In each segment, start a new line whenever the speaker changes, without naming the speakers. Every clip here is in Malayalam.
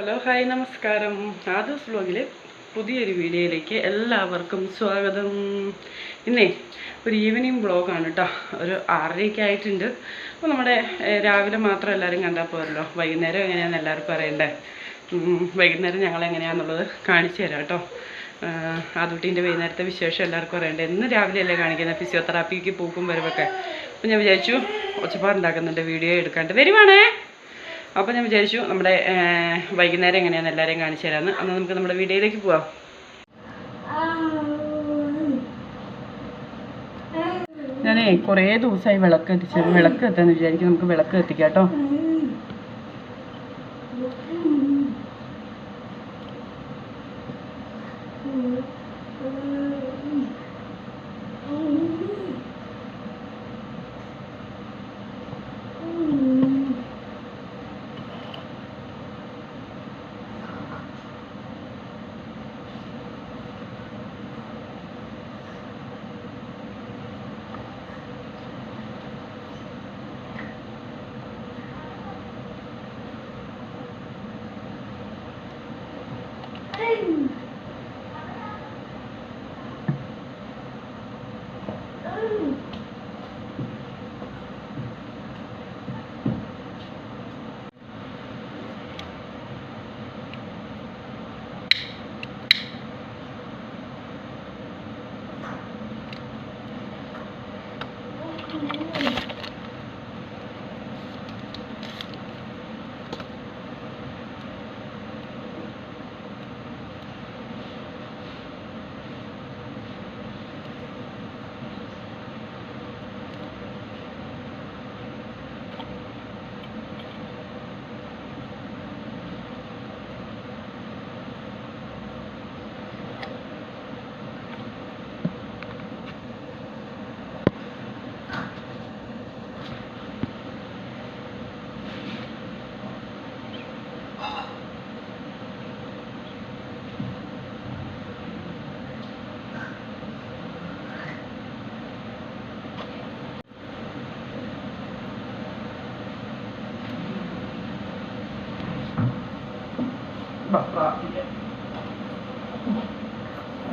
ഹലോ ഹായ് നമസ്കാരം ആദൂസ് വ്ലോഗിലെ പുതിയൊരു വീഡിയോയിലേക്ക് എല്ലാവർക്കും സ്വാഗതം ഇന്നേ ഒരു ഈവനിങ് ബ്ലോഗാണ് കേട്ടോ ഒരു ആറരയൊക്കെ ആയിട്ടുണ്ട് അപ്പോൾ നമ്മുടെ രാവിലെ മാത്രം എല്ലാവരും കണ്ടാൽ പോരല്ലോ വൈകുന്നേരം എങ്ങനെയാണെന്ന് എല്ലാവർക്കും അറിയണ്ടേ വൈകുന്നേരം ഞങ്ങൾ എങ്ങനെയാണെന്നുള്ളത് കാണിച്ചു തരാം കേട്ടോ ആദൂട്ടീൻ്റെ വൈകുന്നേരത്തെ വിശേഷം എല്ലാവർക്കും അറിയണ്ടേ ഇന്ന് രാവിലെ അല്ലേ കാണിക്കുന്നത് ഫിസിയോതെറാപ്പിക്ക് പൂക്കും വരവൊക്കെ അപ്പോൾ ഞാൻ വിചാരിച്ചു ഒച്ചപ്പാടുണ്ടാക്കുന്നുണ്ട് വീഡിയോ എടുക്കാണ്ട് വരുവാണേ അപ്പോൾ ഞാൻ വിചാരിച്ചു നമ്മുടെ വൈകുന്നേരം എങ്ങനെയാണെന്ന് എല്ലാവരെയും കാണിച്ചു തരാമെന്ന് അന്ന് നമുക്ക് നമ്മുടെ വീഡിയോയിലേക്ക് പോവാം ഞാനേ കുറേ ദിവസമായി വിളക്ക് എത്തിച്ചു വിളക്ക് എത്താന്ന് വിചാരിക്കും നമുക്ക് വിളക്ക് എത്തിക്കാം കേട്ടോ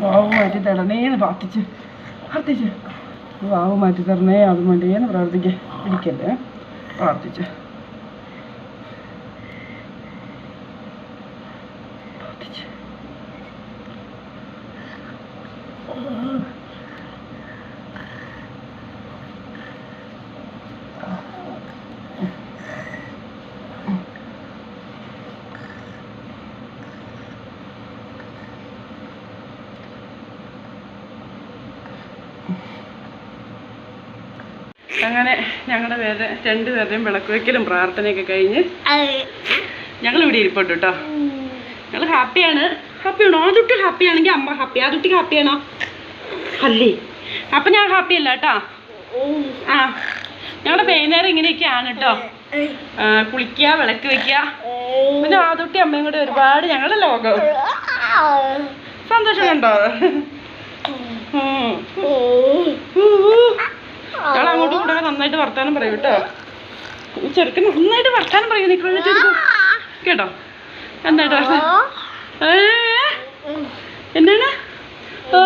വാവ് മാറ്റി തരണേന്ന് പ്രാർത്ഥിച്ച് പ്രാർത്ഥിച്ച് വാവ് മാറ്റി തരണേ അത് മതിയെന്ന് പ്രാർത്ഥിക്കുക ഇരിക്കല്ലേ പ്രാർത്ഥിച്ച് അങ്ങനെ ഞങ്ങളുടെ പേരെ രണ്ടുപേരുടെയും വിളക്ക് വെക്കലും പ്രാർത്ഥനയൊക്കെ കഴിഞ്ഞ് ഇവിടെ ഇരിപ്പുണ്ട് കേട്ടോ ഞങ്ങൾ ഹാപ്പിയാണ് ഹാപ്പിയാണോ ആ തൊട്ട് ഹാപ്പിയാണെങ്കിൽ അമ്മ ഹാപ്പി ആ തൊട്ടി ഹാപ്പിയാണോ അല്ലേ അപ്പൊ ഞാൻ അല്ല കേട്ടോ ആ ഞങ്ങളുടെ വൈകുന്നേരം ഇങ്ങനെയൊക്കെയാണ് കേട്ടോ കുളിക്കുക വിളക്ക് വെക്കുക പിന്നെ ആ തൊട്ടി അമ്മയും കൂടെ ഒരുപാട് ഞങ്ങളുടെ ലോകം സന്തോഷം കണ്ടോ ഞങ്ങൾ അങ്ങോട്ടും കൂടെ നന്നായിട്ട് വർത്താനം പറയൂ കേട്ടോ ഈ ചെറുക്കൻ നന്നായിട്ട് വർത്താനം പറയൂ നിൽക്കുന്ന കേട്ടോ എന്തായിട്ട് എന്താണ് ഓ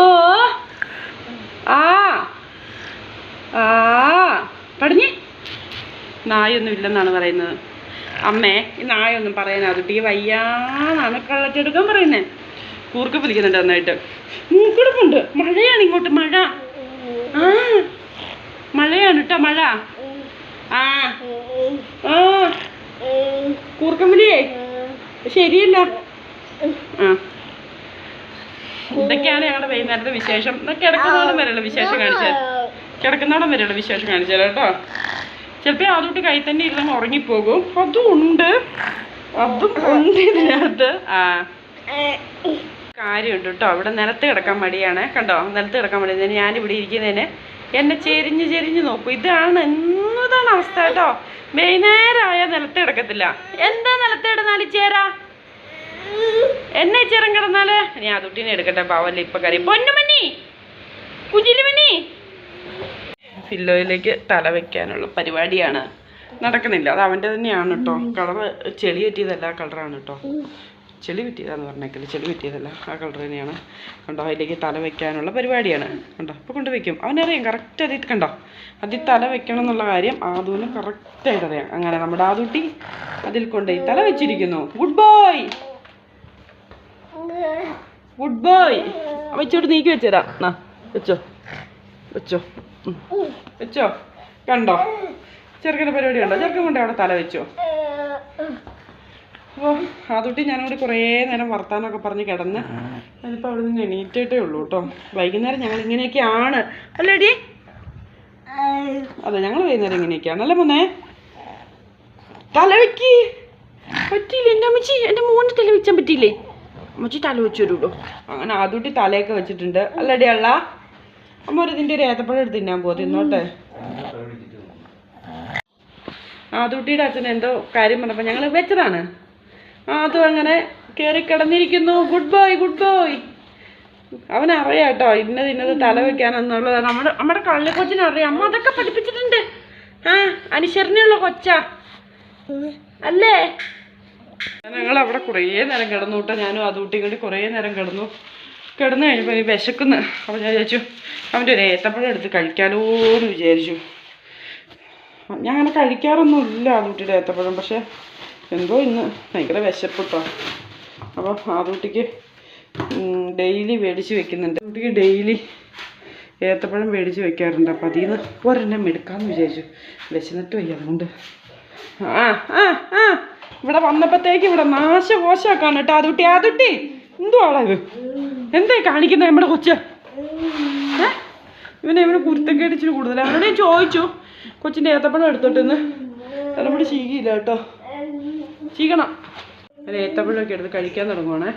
ഓ ആ ആ പടിഞ്ഞേ നായൊന്നും ഇല്ലെന്നാണ് പറയുന്നത് അമ്മേ ഈ നായൊന്നും പറയാനാ ഡി വയ്യാന്നാണ് കള്ളച്ചെടുക്കാൻ പറയുന്നേ കൂർക്ക പിടിക്കുന്നുണ്ട് നന്നായിട്ട് മൂക്കിടുപ്പുണ്ട് മഴയാണ് ഇങ്ങോട്ട് മഴ ആ മഴയാണ് കേട്ടോ മഴ ആ ആ ശരിയല്ല ആ ഇതൊക്കെയാണ് ഞങ്ങളുടെ വൈകുന്നേരത്തെ വിശേഷം കിടക്കുന്നോടം വരെയുള്ള വിശേഷം കാണിച്ചാൽ കിടക്കുന്നോടം വരെയുള്ള വിശേഷം കാണിച്ചാൽ കേട്ടോ ചിലപ്പോ അതോട്ട് കൈ തന്നെ ഇരുന്ന് ഉറങ്ങിപ്പോകും അതും ഉണ്ട് അതും ഉണ്ട് ഇതിനകത്ത് ആ കാര്യമുണ്ട് കേട്ടോ അവിടെ നിലത്ത് കിടക്കാൻ മടിയാണ് കണ്ടോ നിലത്ത് കിടക്കാൻ മടിയാണ് ഞാനിവിടെ ഇരിക്കുന്നതിന് എന്നെ ചെരിഞ്ഞ് ചെരിഞ്ഞ് നോക്കും ഇതാണ് എന്നതാണ് അവസ്ഥ കേട്ടോ വൈകുന്നേരമായ നിലത്ത് കിടക്കത്തില്ല എന്താ നിലത്ത് കിടന്നാല് ചേരാ എന്നെ ചേരം കിടന്നാല് ഞാൻ ആ തുട്ടീനെ എടുക്കട്ടെ പാവല്ലേ ഇപ്പൊ കറി പൊന്നുമണി കുഞ്ഞിലുമണി പില്ലോയിലേക്ക് തല വെക്കാനുള്ള പരിപാടിയാണ് നടക്കുന്നില്ല അത് അവൻ്റെ തന്നെയാണ് കേട്ടോ കളറ് ചെളി കളറാണ് കേട്ടോ ചെളി പറ്റിയതാന്ന് പറഞ്ഞേക്കല് ചെളി ആ കളർ തന്നെയാണ് കണ്ടോ അതിലേക്ക് തല വെക്കാനുള്ള പരിപാടിയാണ് കണ്ടോ അപ്പോൾ കൊണ്ട് വെക്കും അവനറിയാം കറക്റ്റ് അതിൽ കണ്ടോ അതിൽ തല വെക്കണം എന്നുള്ള കാര്യം ആദൂന് കറക്റ്റായിട്ട് അറിയാം അങ്ങനെ നമ്മുടെ ആദൂട്ടി അതിൽ കൊണ്ടേ തല വെച്ചിരിക്കുന്നു ഗുഡ് ബോയ് ഗുഡ് ബോയ് വെച്ചോട്ട് നീക്കി വെച്ചുതരാം എന്നാ വെച്ചോ വെച്ചോ വെച്ചോ കണ്ടോ ചെറുക്കൻ്റെ പരിപാടി കണ്ടോ ചെറുക്കൻ കൊണ്ടേ അവിടെ തല വെച്ചോ അപ്പോൾ അതുട്ടി ഞാനിവിടെ കുറേ നേരം വർത്താനൊക്കെ പറഞ്ഞ് കിടന്ന് ഞാനിപ്പോൾ അവിടെ നിന്ന് എണീറ്റേ ഉള്ളൂ കേട്ടോ വൈകുന്നേരം ഞങ്ങൾ ഇങ്ങനെയൊക്കെയാണ് അല്ലേടി അതെ ഞങ്ങൾ വൈകുന്നേരം ഇങ്ങനെയൊക്കെയാണ് അല്ലേ മോനെ തലവെക്ക് പറ്റിയില്ല എൻ്റെ അമ്മച്ചി എൻ്റെ മോന് തല വെച്ചാൻ പറ്റിയില്ലേ അമ്മച്ചി തല വെച്ചു തരുള്ളൂ അങ്ങനെ ആദ്യട്ടി തലയൊക്കെ വെച്ചിട്ടുണ്ട് അല്ലടി അള്ള അമ്മ ഒരു ഇതിൻ്റെ ഒരു ഏത്തപ്പഴം എടുത്ത് തിന്നാൻ പോകും തിന്നോട്ടെ ആദ്യട്ടിയുടെ അച്ഛൻ എന്തോ കാര്യം പറഞ്ഞപ്പോൾ ഞങ്ങൾ വെച്ചതാണ് അതും അങ്ങനെ കയറി കിടന്നിരിക്കുന്നു ഗുഡ് ബോയ് ഗുഡ് ബോയ് അവനറിയാം കേട്ടോ ഇന്നത് ഇന്നത് തല വെക്കാനെന്നുള്ളത് നമ്മുടെ നമ്മുടെ കള്ളിക്കൊച്ചിനെ അറിയാം അമ്മ അതൊക്കെ പഠിപ്പിച്ചിട്ടുണ്ട് ആ അനുസരണയുള്ള കൊച്ചാ അല്ലേ ഞങ്ങൾ അവിടെ കുറേ നേരം കിടന്നു കേട്ടോ ഞാനും കൂട്ടി കൂടി കുറേ നേരം കിടന്നു കിടന്നു കഴിഞ്ഞപ്പോൾ വിശക്കുന്നു അപ്പോൾ ഞാൻ വിചാരിച്ചു അവൻ്റെ ഒരു ഏത്തപ്പഴം എടുത്ത് കഴിക്കാലോ എന്ന് വിചാരിച്ചു ഞാൻ അങ്ങനെ കഴിക്കാറൊന്നുമില്ല അതൂട്ടിയുടെ ഏത്തപ്പഴം പക്ഷേ എന്തോ ഇന്ന് ഭയങ്കര വിശപ്പ് അപ്പോൾ അപ്പോൾ കുട്ടിക്ക് ഡെയിലി മേടിച്ച് വെക്കുന്നുണ്ട് കുട്ടിക്ക് ഡെയിലി ഏത്തപ്പഴം മേടിച്ച് വെക്കാറുണ്ട് അപ്പോൾ അതിൽ നിന്ന് ഒരെണ്ണം എടുക്കാമെന്ന് വിചാരിച്ചു വിശന്നിട്ട് വയ്യ അതുകൊണ്ട് ആ ആ ആ ഇവിടെ വന്നപ്പോഴത്തേക്ക് ഇവിടെ നാശകോശമാക്കാൻ കേട്ടോ അതുട്ടി അതുട്ടി എന്തുവാടാ ഇത് എന്തേ കാണിക്കുന്നത് നമ്മുടെ കൊച്ച് ഇവനെ ഇവന് കുരുത്തക്കേടിച്ചിട്ട് കൂടുതലാണ് അവനോട് ചോദിച്ചു കൊച്ചിൻ്റെ ഏത്തപ്പഴം എടുത്തോട്ടെന്ന് തലമുടി ശീലിയില്ല കേട്ടോ ചീക്കണം അല്ല ഏത്തപ്പഴമൊക്കെ എടുത്ത് കഴിക്കാൻ തുടങ്ങുവാണേ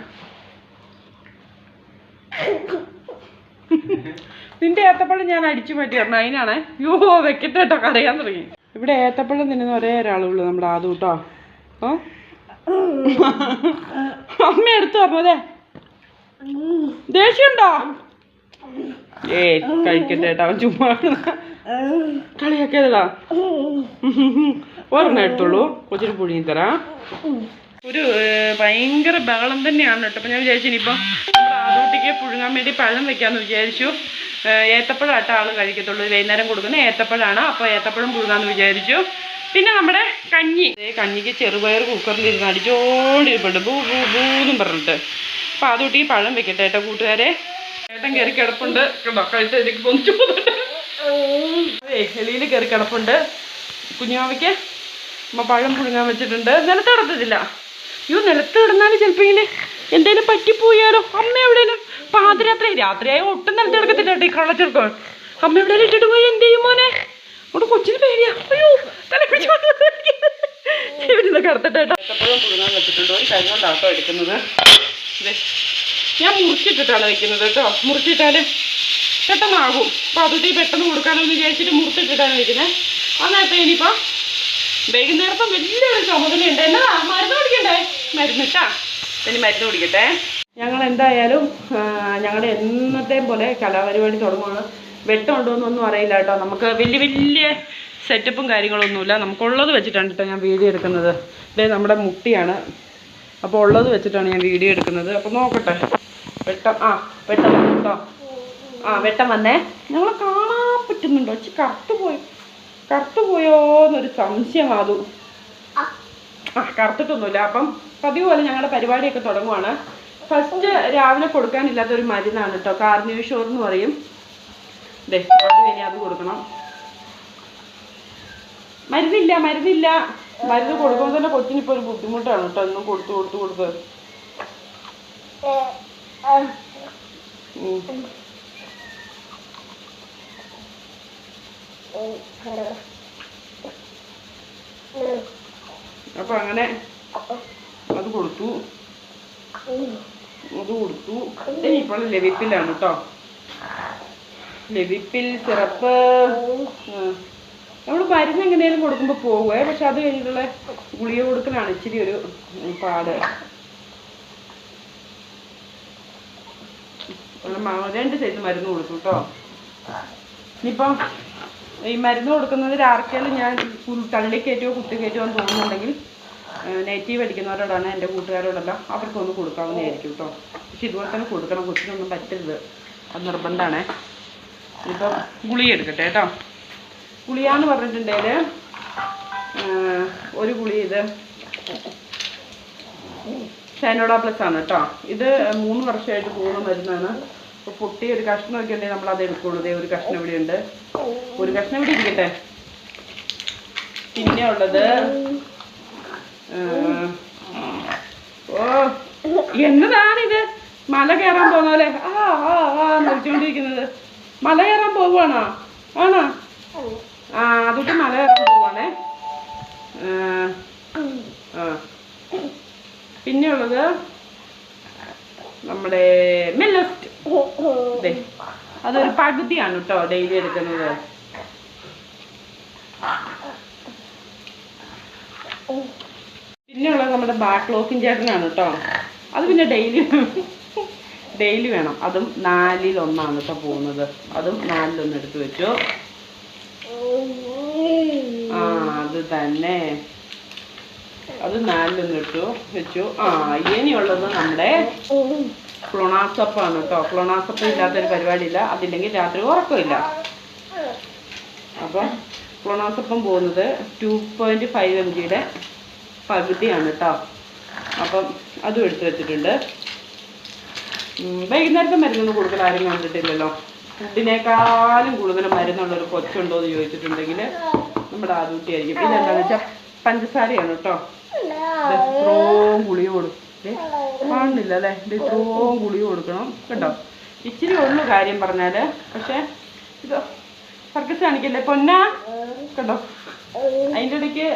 നിന്റെ ഏത്തപ്പഴം ഞാൻ അടിച്ചു മാറ്റി പറഞ്ഞു അതിനാണേ യോ വെക്കട്ടെ കേട്ടോ കറിയാൻ തുടങ്ങി ഇവിടെ ഏത്തപ്പഴം തിന്നുന്ന ഒരേ ഒരാളുള്ളു നമ്മുടെ ആദ്യം കേട്ടോ ഓ അമ്മ എടുത്തു അപ്പൊ അതെ ദേഷ്യമുണ്ടോ ഏ കഴിക്കട്ടെ ചുമ്മാ കളി ಹಾಕಿದಲ್ಲ ഒരെണ്ണം എടുത്തോളൂ കൊച്ചിരി പുഴുങ്ങി തരാം ഒരു ഭയങ്കര ബഹളം തന്നെയാണ് കേട്ടോ ഞാൻ വിചാരിച്ചു ഇനിയിപ്പോൾ നമ്മുടെ ആദൂട്ടിക്ക് പുഴുങ്ങാൻ വേണ്ടി പഴം വെക്കാന്ന് വിചാരിച്ചു ഏത്തപ്പഴമായിട്ട് ആൾ കഴിക്കത്തുള്ളൂ വൈകുന്നേരം കൊടുക്കുന്ന ഏത്തപ്പഴമാണ് അപ്പോൾ ഏത്തപ്പഴം പുഴുങ്ങാമെന്ന് വിചാരിച്ചു പിന്നെ നമ്മുടെ കഞ്ഞി കഞ്ഞിക്ക് ചെറുപയർ കുക്കറിലിരുന്ന് അടിച്ചോണ്ടിരിപ്പുണ്ട് ബൂ ബൂ ബൂ എന്നും പറഞ്ഞിട്ട് അപ്പോൾ ആദൂട്ടിക്ക് പഴം വെക്കട്ടെ ഏട്ടാ കൂട്ടുകാരെ ഏട്ടൻ കയറി കിടപ്പുണ്ട് കേട്ടോ കഴിച്ചതിലേക്ക് പൊന്നിച്ചു പോകുന്നുണ്ട് അതെ എലിയിൽ കയറി കിടപ്പുണ്ട് കുഞ്ഞുമാവയ്ക്ക് അമ്മ പഴം പുഴുങ്ങാൻ വെച്ചിട്ടുണ്ട് നിലത്ത് കിടത്തില്ല അയ്യോ നിലത്ത് കിടന്നാല് ചിലപ്പോ ഇങ്ങനെ എന്തേലും പറ്റിപ്പോയാലോ അമ്മ എവിടെയാലും പാതിരാത്രി രാത്രിയായ ഒട്ടും നിലത്ത് കിടക്കത്തില്ല ഈ കളച്ചെടുക്കോ അമ്മ എവിടെയാലും ഇട്ടിട്ട് പോയി എന്ത് ചെയ്യും മോനെ അവിടെ കൊച്ചിന് പേടിയാ അയ്യോ തല പിടിച്ചോണ്ട് ഇവിടുന്ന് വെച്ചിട്ടുണ്ട് ഒരു എടുക്കുന്നത് ഞാൻ മുറിച്ചിട്ടിട്ടാണ് വെക്കുന്നത് കേട്ടോ മുറിച്ചിട്ടാലും പെട്ടെന്നാകും അപ്പോൾ അതിൽ പെട്ടെന്ന് കൊടുക്കാമെന്ന് വിചാരിച്ചിട്ട് മുറിച്ചിട്ടിട്ടാണ് വെക്കുന്നത് അന്നേരത്തെ ഇനിയിപ്പോൾ വൈകുന്നേരപ്പം വലിയൊരു ചുമതലയുണ്ട് എന്നാ മരുന്ന് കുടിക്കണ്ടേ മരുന്ന് കേട്ടാ ഇനി മരുന്ന് കുടിക്കട്ടെ ഞങ്ങൾ എന്തായാലും ഞങ്ങളുടെ എന്നത്തെയും പോലെ കലാപരിപാടി തുടങ്ങുകയാണ് വെട്ടമുണ്ടോയെന്നൊന്നും അറിയില്ല കേട്ടോ നമുക്ക് വലിയ വലിയ സെറ്റപ്പും കാര്യങ്ങളൊന്നുമില്ല നമുക്കുള്ളത് വെച്ചിട്ടാണ് കേട്ടോ ഞാൻ വീഡിയോ എടുക്കുന്നത് ഇതേ നമ്മുടെ മുട്ടിയാണ് അപ്പോൾ ഉള്ളത് വെച്ചിട്ടാണ് ഞാൻ വീഡിയോ എടുക്കുന്നത് അപ്പോൾ നോക്കട്ടെ പെട്ടെന്ന് ആ പെട്ടെന്ന് കേട്ടോ ആ വെട്ടം വന്നേ ഞങ്ങളെ കാണാൻ പറ്റുന്നുണ്ടോ ചി കറുത്തു പോയി കറുത്തു പോയോന്നൊരു സംശയം അതു ആ കറുത്തിട്ടൊന്നുമില്ല അപ്പം പതിവ് പോലെ ഞങ്ങളുടെ പരിപാടിയൊക്കെ തുടങ്ങുവാണ് ഫസ്റ്റ് രാവിലെ കൊടുക്കാനില്ലാത്ത ഒരു മരുന്നാണ് കേട്ടോ കാർണിവിഷോർ എന്ന് പറയും ദേ ആദ്യം അത് കൊടുക്കണം മരുന്നില്ല മരുന്നില്ല മരുന്ന് കൊടുക്കുമ്പോൾ തന്നെ ഇപ്പൊ ഒരു ബുദ്ധിമുട്ടാണ് കേട്ടോ എന്നും കൊടുത്തു കൊടുത്തു കൊടുത്ത് അപ്പൊ അങ്ങനെ അത് കൊടുത്തു അത് കൊടുത്തു ഇപ്പോൾ ലഭിപ്പില്ലാണ് കേട്ടോ ലഭിപ്പിൽ സിറപ്പ് നമ്മൾ മരുന്ന് എങ്ങനെയാലും കൊടുക്കുമ്പോൾ പോകുവേ പക്ഷെ അത് കഴിഞ്ഞിട്ടുള്ള ഗുളിക കൊടുക്കലാണ് ഇച്ചിരി ഒരു പാട് രണ്ട് സൈസ് മരുന്ന് കൊടുത്തു കേട്ടോ ഇനിയിപ്പം ഈ മരുന്ന് കൊടുക്കുന്നത് ആർക്കേൽ ഞാൻ തള്ളി കയറ്റുമോ കുത്തി എന്ന് തോന്നുന്നുണ്ടെങ്കിൽ നെഗറ്റീവ് അടിക്കുന്നവരോടാണ് എൻ്റെ കൂട്ടുകാരോടെല്ലാം അവർക്കൊന്ന് കൊടുക്കാവുന്നതായിരിക്കും കേട്ടോ പക്ഷെ ഇതുപോലെ തന്നെ കൊടുക്കണം കൊച്ചിനൊന്നും പറ്റരുത് അത് നിർബന്ധമാണേ ഇപ്പം ഗുളി എടുക്കട്ടെ കേട്ടോ ഗുളിയാന്ന് പറഞ്ഞിട്ടുണ്ടെങ്കിൽ ഒരു ഗുളി ഇത് ഷൈനോഡാ പ്ലസ് ആണ് കേട്ടോ ഇത് മൂന്ന് വർഷമായിട്ട് പോകുന്ന മരുന്നാണ് ഇപ്പൊ പൊട്ടി ഒരു കഷ്ണം ഒക്കെ ഉണ്ടെങ്കിൽ നമ്മൾ അത് എടുക്കുള്ളൂ ദേ ഒരു കഷ്ണം ഇവിടെ ഉണ്ട് ഒരു കഷ്ണം ഇവിടെ ഇരിക്കട്ടെ പിന്നെ ഉള്ളത് ഓ എന്നതാണിത് മല കയറാൻ പോന്നോലെ ആ ആ ആ മല കയറാൻ പോവാണോ ആണോ ആ അതൊക്കെ മല കയറാൻ പോവാണേ ആ പിന്നെയുള്ളത് നമ്മുടെ മെല്ലസ് അതൊരു പകുതിയാണ് കേട്ടോ ഡെയിലി എടുക്കുന്നത് പിന്നെയുള്ളത് നമ്മുടെ ബാക്ക് ലോക്കിംഗ് ചേട്ടനാണ് കേട്ടോ അത് പിന്നെ ഡെയിലി ഡെയിലി വേണം അതും നാലിലൊന്നാണ് കേട്ടോ പോകുന്നത് അതും നാലിലൊന്ന് എടുത്ത് വെച്ചു ആ അത് തന്നെ അത് നാലിലൊന്ന് ഇട്ടു വെച്ചു ആ ഇനിയുള്ളത് നമ്മുടെ ക്ലോണാസപ്പാണ് കേട്ടോ ക്ലോണാസപ്പ് ഇല്ലാത്തൊരു പരിപാടിയില്ല അതില്ലെങ്കിൽ രാത്രി ഉറക്കമില്ല അപ്പം ക്ലോണാസപ്പം പോകുന്നത് ടു പോയിൻറ്റ് ഫൈവ് എം ജിയുടെ പകുതിയാണ് കേട്ടോ അപ്പം അതും എടുത്തു വെച്ചിട്ടുണ്ട് വൈകുന്നേരത്തെ മരുന്നൊന്നും കൂടുതൽ ആരും കണ്ടിട്ടില്ലല്ലോ ഫുഡിനേക്കാളും കൂടുതൽ മരുന്നുള്ളൊരു കൊച്ചുണ്ടോ എന്ന് ചോദിച്ചിട്ടുണ്ടെങ്കിൽ നമ്മുടെ ആദ്യത്തെ ആയിരിക്കും പിന്നെ എന്താണെന്ന് വെച്ചാൽ പഞ്ചസാരയാണ് കേട്ടോ ഇത്രയും ഗുളിക കൊടുക്കും ഓക്കെ കാണുന്നില്ല അല്ലേ ഇത് ഇത്രയും ഗുളിക കൊടുക്കണം കേട്ടോ ഇച്ചിരി ഉള്ളു കാര്യം പറഞ്ഞാല് പക്ഷേ ഇത് സർക്കസ് കാണിക്കല്ലേ പൊന്ന കേട്ടോ അതിൻ്റെ ഇടയ്ക്ക്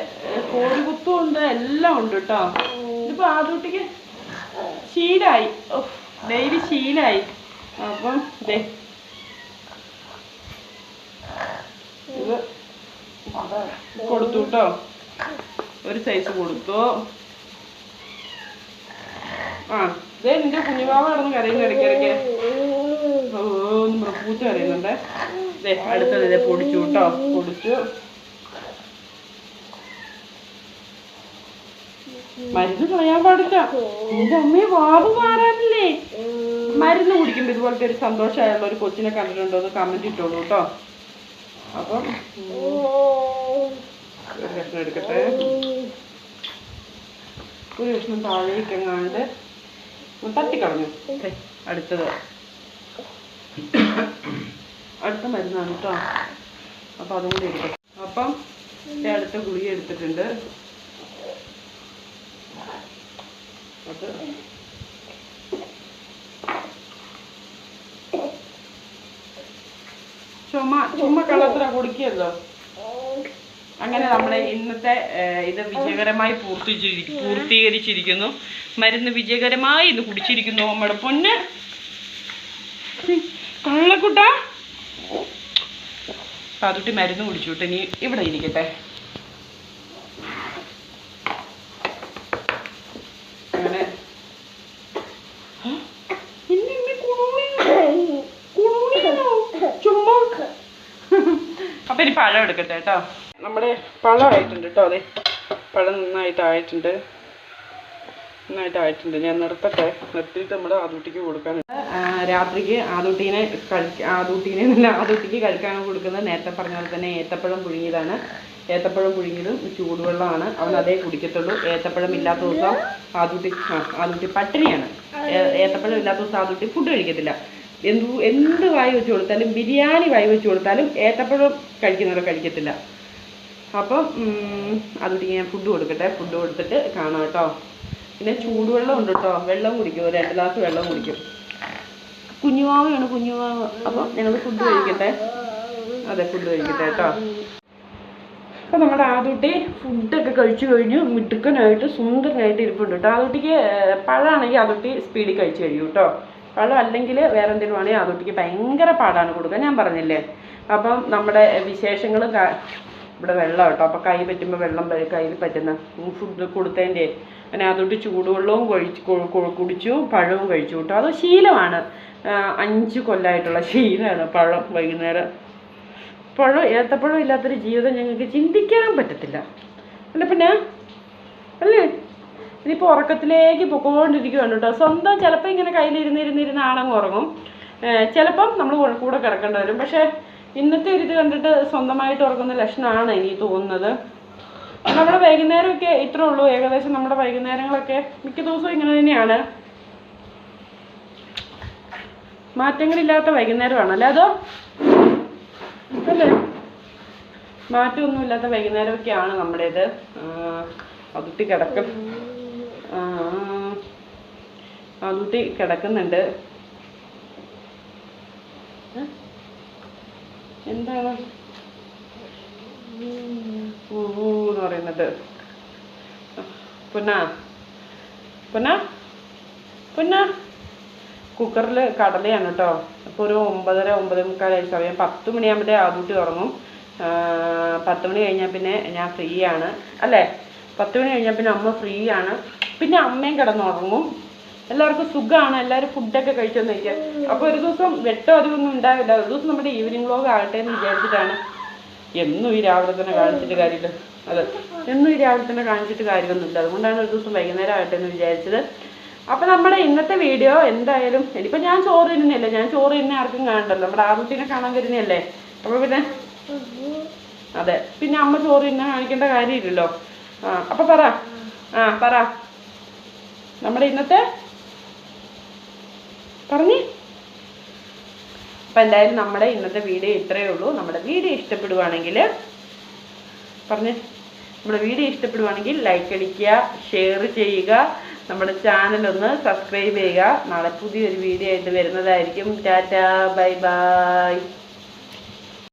കോഴിക്കുത്തും ഉണ്ട് എല്ലാം ഉണ്ട് കേട്ടോ ആ കുട്ടിക്ക് ശീലായി ഡെയിലി ശീലായി അപ്പം ദേ കൊടുത്തു കേട്ടോ ഒരു സൈസ് കൊടുത്തു ആ ഇതേ നിന്റെ കുഞ്ഞുമാവ കിടന്ന് കരയുന്നു ഇടയ്ക്കിടയ്ക്ക് ഓ പൂച്ച കരയുന്നുണ്ടേ ഇതേ അടുത്തത് ഇതേ പൊടിച്ചു കേട്ടോ പൊടിച്ചു മരുന്ന് കളയാൻ പാടില്ല നിന്റെ അമ്മയെ വാവ് മാറാനില്ലേ മരുന്ന് കുടിക്കുമ്പോൾ ഇതുപോലത്തെ ഒരു സന്തോഷമായുള്ള ഒരു കൊച്ചിനെ കണ്ടിട്ടുണ്ടോ എന്ന് കമന്റ് ഇട്ടോളൂ കേട്ടോ അപ്പം ഒരു കഷ്ണം എടുക്കട്ടെ ഒരു കഷ്ണം താഴേക്കെങ്ങാണ്ട് തട്ടിക്കളഞ്ഞു അടുത്തത് അടുത്ത മരുന്നാണ് കേട്ടോ അപ്പം അതുകൊണ്ട് എടുക്കും അപ്പം അടുത്ത ഗുളിക എടുത്തിട്ടുണ്ട് അത് ചുമ ചുമ കളത്ര കുടിക്കല്ലോ അങ്ങനെ നമ്മൾ ഇന്നത്തെ ഇത് വിജയകരമായി പൂർത്തിച്ചിരി പൂർത്തീകരിച്ചിരിക്കുന്നു മരുന്ന് വിജയകരമായി ഇന്ന് കുടിച്ചിരിക്കുന്നു നമ്മുടെ പൊന്ന് കള്ളക്കുട്ട പാതുട്ടി മരുന്ന് കുടിച്ചു കേട്ടോ ഇനി ഇവിടെ ഇരിക്കട്ടെ അപ്പൊ ഇനി പഴം എടുക്കട്ടെ കേട്ടോ നമ്മുടെ പഴമായിട്ടുണ്ട് കേട്ടോ അതെ പഴം നന്നായിട്ട് ആയിട്ടുണ്ട് നന്നായിട്ട് ആയിട്ടുണ്ട് ഞാൻ നിർത്തട്ടെ നിർത്തിയിട്ട് നമ്മുടെ ആദൂട്ടിക്ക് കൊടുക്കാൻ രാത്രിക്ക് ആദൂട്ടീനെ കഴിക്ക ആദൂട്ടീനെ നല്ല ആദൂട്ടിക്ക് കഴിക്കാൻ കൊടുക്കുന്നത് നേരത്തെ പറഞ്ഞ പോലെ തന്നെ ഏത്തപ്പഴം പുഴുങ്ങിയതാണ് ഏത്തപ്പഴം പുഴുങ്ങിയതും ചൂടുവെള്ളമാണ് അവൻ അതേ കുടിക്കത്തുള്ളൂ ഏത്തപ്പഴം ഇല്ലാത്ത ദിവസം ആദൂട്ടി ആദൂട്ടി പട്ടിണിയാണ് ഏത്തപ്പഴം ഇല്ലാത്ത ദിവസം ആദൂട്ടി ഫുഡ് കഴിക്കത്തില്ല എന്ത് എന്ത് വായി വെച്ച് കൊടുത്താലും ബിരിയാണി വായി വെച്ച് കൊടുത്താലും ഏത്തപ്പഴം കഴിക്കുന്നവരെ കഴിക്കത്തില്ല അപ്പം അതുകൊണ്ട് ഞാൻ ഫുഡ് കൊടുക്കട്ടെ ഫുഡ് കൊടുത്തിട്ട് കാണാം കേട്ടോ പിന്നെ ചൂടുവെള്ളം ഉണ്ട് കേട്ടോ വെള്ളം കുടിക്കും രണ്ട് ഗ്ലാസ് വെള്ളം കുടിക്കും കുഞ്ഞുമാവയാണ് കുഞ്ഞുമാവ് അപ്പം ഞങ്ങൾ ഫുഡ് കഴിക്കട്ടെ അതെ ഫുഡ് കഴിക്കട്ടെ കേട്ടോ അപ്പോൾ നമ്മുടെ ആദ്യത്തെ ഫുഡൊക്കെ കഴിച്ചു കഴിഞ്ഞു മിടുക്കനായിട്ട് സുന്ദരനായിട്ട് ഇരിപ്പുണ്ട് കേട്ടോ ആദ്യത്തേക്ക് പഴമാണെങ്കിൽ ആദ്യത്തെ സ്പീഡിൽ കഴിച്ചു കഴിയും കേട്ടോ പഴം അല്ലെങ്കിൽ വേറെ എന്തെങ്കിലും ആണെങ്കിൽ ആദ്യത്തേക്ക് ഭയങ്കര പാടാണ് കൊടുക്കുക ഞാൻ പറഞ്ഞില്ലേ അപ്പം നമ്മുടെ വിശേഷങ്ങളും ഇവിടെ വെള്ളം കേട്ടോ അപ്പോൾ കൈ പറ്റുമ്പോൾ വെള്ളം കയ്യിൽ പറ്റുന്ന ഫുഡ് കൊടുത്തതിൻ്റെ അങ്ങനെ അതൊട്ട് ചൂടുവെള്ളവും കഴിച്ച് കുടിച്ചു പഴവും കഴിച്ചു കേട്ടോ അത് ശീലമാണ് അഞ്ച് കൊല്ലമായിട്ടുള്ള ശീലമാണ് പഴം വൈകുന്നേരം പഴം ഏത്തപ്പഴം ഇല്ലാത്തൊരു ജീവിതം ഞങ്ങൾക്ക് ചിന്തിക്കാൻ പറ്റത്തില്ല അല്ല പിന്നെ അല്ലേ ഇതിപ്പോൾ ഉറക്കത്തിലേക്ക് പൊക്കോണ്ടിരിക്കുകയാണ് കേട്ടോ സ്വന്തം ചിലപ്പോൾ ഇങ്ങനെ കയ്യിലിരുന്നിരുന്നിരുന്ന് ആണങ്ങ് ഉറങ്ങും ചിലപ്പം നമ്മൾ കൂടെ കിടക്കേണ്ടി വരും പക്ഷേ ഇന്നത്തെ ഒരു ഇത് കണ്ടിട്ട് സ്വന്തമായിട്ട് ഉറങ്ങുന്ന ലക്ഷണമാണ് എനിക്ക് തോന്നുന്നത് നമ്മുടെ വൈകുന്നേരമൊക്കെ ഇത്രേ ഉള്ളൂ ഏകദേശം നമ്മുടെ വൈകുന്നേരങ്ങളൊക്കെ മിക്ക ദിവസവും ഇങ്ങനെ തന്നെയാണ് മാറ്റങ്ങളില്ലാത്ത വൈകുന്നേരമാണ് അല്ലേ അതോ അല്ലേ മാറ്റമൊന്നുമില്ലാത്ത വൈകുന്നേരമൊക്കെയാണ് നമ്മുടേത് അതുട്ടി കിടക്കും അതുട്ടി കിടക്കുന്നുണ്ട് എന്താണ് എന്ന് പറയുന്നത് പുന്ന പുന്ന പുന്ന കുക്കറിൽ കടലയാണ് കേട്ടോ അപ്പോൾ ഒരു ഒമ്പതര ഒമ്പത് മുക്കാലായി സമയം പത്ത് മണിയാകുമ്പോഴേ ആദ്യത്തെ തുടങ്ങും പത്ത് മണി കഴിഞ്ഞാൽ പിന്നെ ഞാൻ ഫ്രീ ആണ് അല്ലേ പത്ത് മണി കഴിഞ്ഞാൽ പിന്നെ അമ്മ ഫ്രീ ആണ് പിന്നെ അമ്മയും കിടന്നുറങ്ങും എല്ലാവർക്കും സുഖമാണ് എല്ലാവരും ഫുഡൊക്കെ കഴിച്ചെന്ന് വയ്ക്കുക അപ്പോൾ ഒരു ദിവസം വെട്ടോ അധികമൊന്നും ഉണ്ടാവില്ല ഒരു ദിവസം നമ്മുടെ ഈവനിങ് വ്ലോഗ് ആകട്ടെ എന്ന് വിചാരിച്ചിട്ടാണ് എന്നും ഈ രാവിലെ തന്നെ കാണിച്ചിട്ട് കാര്യമില്ല അതെ എന്നും ഈ രാവിലെ തന്നെ കാണിച്ചിട്ട് കാര്യമൊന്നുമില്ല അതുകൊണ്ടാണ് ഒരു ദിവസം വൈകുന്നേരം ആകട്ടെ എന്ന് വിചാരിച്ചത് അപ്പം നമ്മുടെ ഇന്നത്തെ വീഡിയോ എന്തായാലും ഇനിയിപ്പോൾ ഞാൻ ചോറ് തന്നെയല്ലേ ഞാൻ ചോറ് തന്നെ ആർക്കും കാണണ്ടല്ലോ നമ്മുടെ ആറുട്ടിനെ കാണാൻ വരുന്നതല്ലേ അപ്പോൾ പിന്നെ അതെ പിന്നെ അമ്മ ചോറ് തന്നെ കാണിക്കേണ്ട കാര്യമില്ലല്ലോ ആ അപ്പം പറ ആ പറ നമ്മുടെ ഇന്നത്തെ പറഞ്ഞേ അപ്പോൾ എന്തായാലും നമ്മുടെ ഇന്നത്തെ വീഡിയോ ഇത്രയേ ഉള്ളൂ നമ്മുടെ വീഡിയോ ഇഷ്ടപ്പെടുവാണെങ്കിൽ പറഞ്ഞേ നമ്മുടെ വീഡിയോ ഇഷ്ടപ്പെടുവാണെങ്കിൽ ലൈക്ക് അടിക്കുക ഷെയർ ചെയ്യുക നമ്മുടെ ചാനലൊന്ന് സബ്സ്ക്രൈബ് ചെയ്യുക നാളെ പുതിയൊരു വീഡിയോ ആയിട്ട് വരുന്നതായിരിക്കും ടാറ്റാ ബൈ ബൈ